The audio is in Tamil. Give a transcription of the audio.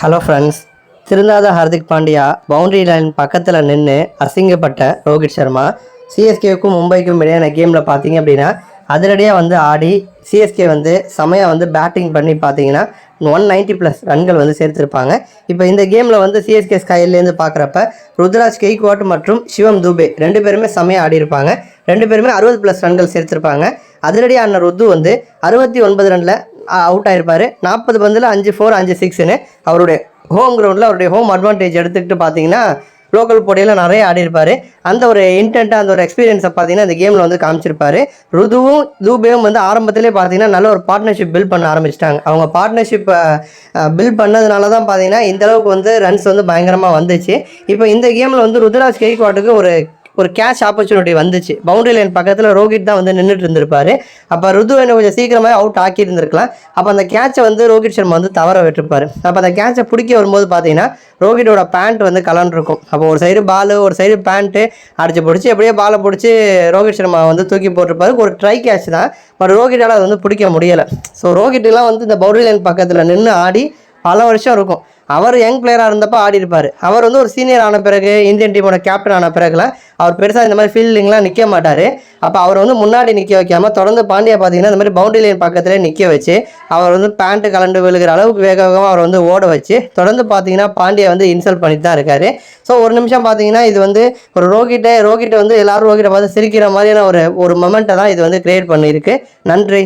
ஹலோ ஃப்ரெண்ட்ஸ் திருந்தாத ஹார்திக் பாண்டியா பவுண்டரி லைன் பக்கத்தில் நின்று அசிங்கப்பட்ட ரோஹித் சர்மா சிஎஸ்கேவுக்கும் மும்பைக்கும் இடையான கேமில் பார்த்தீங்க அப்படின்னா அதிரடியாக வந்து ஆடி சிஎஸ்கே வந்து செமையாக வந்து பேட்டிங் பண்ணி பார்த்தீங்கன்னா ஒன் நைன்ட்டி ப்ளஸ் ரன்கள் வந்து சேர்த்துருப்பாங்க. இப்போ இந்த கேமில் வந்து சிஎஸ்கே ஸ்கைலேருந்து பார்க்குறப்ப ருத்ராஜ் கெய்க்வாட் மற்றும் சிவம் துபே ரெண்டு பேருமே செமையாக ஆடியிருப்பாங்க ரெண்டு பேருமே அறுபது ப்ளஸ் ரன்கள் சேர்த்துருப்பாங்க. அதிரடியாக ஆடின ருத்து வந்து அறுபத்தி ஒன்பது ரனில் அவுட் ஆயிருப்பாரு. நாற்பது பந்தில் அஞ்சு ஃபோர் அஞ்சு சிக்ஸ்னு அவருடைய ஹோம் கிரவுண்டில் அவருடைய ஹோம் அட்வான்டேஜ் எடுத்துக்கிட்டு பார்த்தீங்கன்னா லோக்கல் போட்டியில் நிறைய ஆடி அந்த ஒரு இன்டென்ட்டாக அந்த ஒரு எக்ஸ்பீரியன்ஸை பார்த்தீங்கன்னா இந்த கேமில் வந்து காமிச்சிருப்பாரு. ருதுவும் தூபேவும் வந்து ஆரம்பத்திலே பார்த்தீங்கன்னா நல்ல ஒரு பார்ட்னர்ஷிப் பில்ட் பண்ண ஆரம்பிச்சிட்டாங்க. அவங்க பார்ட்னர்ஷிப் பில்ட் பண்ணதுனால தான் பார்த்தீங்கன்னா இந்த அளவுக்கு வந்து ரன்ஸ் வந்து பயங்கரமாக வந்துச்சு. இப்போ இந்த கேமில் வந்து ருத்ராஜ் கேக்வாட்டுக்கு ஒரு ஒரு கேட்ச் ஆப்பர்ச்சுனிட்டி வந்துச்சு. பவுண்டரி லைன் பக்கத்தில் ரோஹித் தான் வந்து நின்றுட்டு இருந்திருப்பாரு. அப்போ ருது என்ன கொஞ்சம் சீக்கிரமாக அவுட் ஆக்கி இருந்திருக்கலாம் அப்போ அந்த கேட்சை வந்து ரோஹித் சர்மா வந்து தவற விட்டுருப்பாரு. அப்போ அந்த கேட்சை பிடிக்க வரும்போது பார்த்தீங்கன்னா ரோஹிட்டோட பேண்ட் வந்து கலண்டிருக்கும். அப்போ ஒரு சைடு பால் ஒரு சைடு பேண்ட்டு அடிச்சு பிடிச்சி எப்படியே பாலை பிடிச்சி ரோஹித் சர்மா வந்து தூக்கி போட்டிருப்பாரு. ஒரு ட்ரை கேட்ச் தான். பட் ரோஹிட்டால் அதை வந்து பிடிக்க முடியலை. ஸோ ரோஹிட்லாம் வந்து இந்த பவுண்டரி லைன் பக்கத்தில் நின்று ஆடி பல வருஷம் இருக்கும். அவர் யங் பிளேயராக இருந்தப்போ ஆடி இருப்பார். அவர் வந்து ஒரு சீனியர் ஆன பிறகு இந்தியன் டீமோட கேப்டன் ஆன பிறகுலாம் அவர் பெருசாக இந்த மாதிரி ஃபீல்டிங்லாம் நிற்க மாட்டார். அப்போ அவர் வந்து முன்னாடி நிற்க வைக்காமல் தொடர்ந்து பாண்டியா பார்த்தீங்கன்னா இந்த மாதிரி பவுண்டரி லைன் பக்கத்துலேயே நிற்க வச்சு அவர் வந்து பேண்ட்டு கலண்டு விழுகிற அளவுக்கு வேக வேகமாக அவர் வந்து ஓட வச்சு தொடர்ந்து பார்த்தீங்கன்னா பாண்டியா வந்து இன்சல்ட் பண்ணிட்டு தான் இருக்காரு. ஸோ ஒரு நிமிஷம் பார்த்தீங்கன்னா இது வந்து ஒரு ரோகிட்டை ரோகிட்டை வந்து எல்லாரும் ரோகிட்டை பார்த்து சிரிக்கிற மாதிரியான ஒரு ஒரு மொமெண்ட்டை தான் இது வந்து கிரியேட் பண்ணியிருக்கு. நன்றி.